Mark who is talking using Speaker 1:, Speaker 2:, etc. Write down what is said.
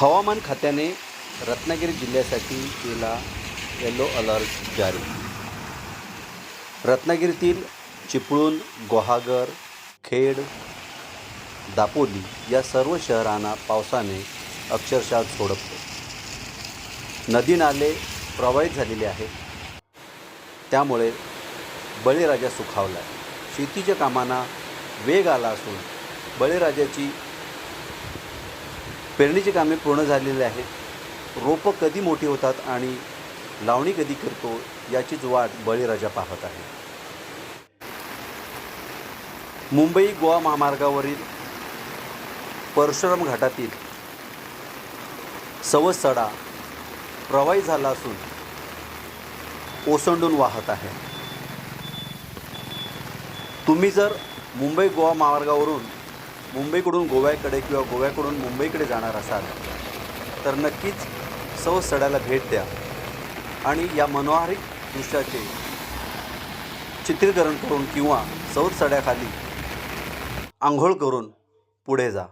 Speaker 1: हवामान खात्याने रत्नागिरी जिल्ह्यासाठी केला येलो अलर्ट जारी. रत्नागिरीतील चिपळूण गुहागर खेड दापोली या सर्व शहरांना पावसाने अक्षरशः झोडपले. नदी नाले प्रवाहित झालेले आहेत. त्यामुळे बळीराजा सुखावला आहे. शेतीच्या कामांना वेग आला असून बळीराजाची पेरणीची कामे पूर्ण झालेली आहेत. रोपं कधी मोठी होतात आणि लावणी कधी करतो याचीच वाट बळीराजा पाहत आहे. मुंबई गोवा महामार्गावरील परशुराम घाटातील सवसडा प्रवाही झाला असून ओसंडून वाहत आहे. तुम्ही जर मुंबई गोवा महामार्गावरून मुंबईकडून गोव्याकडे किंवा गोव्याकडून मुंबईकडे जाणार असाल तर नक्कीच सवसड्याला भेट द्या. आणि या मनोहारिक दृश्याचे चित्रीकरण करून किंवा सौर सड्याखाली आंघोळ करून पुढे जा.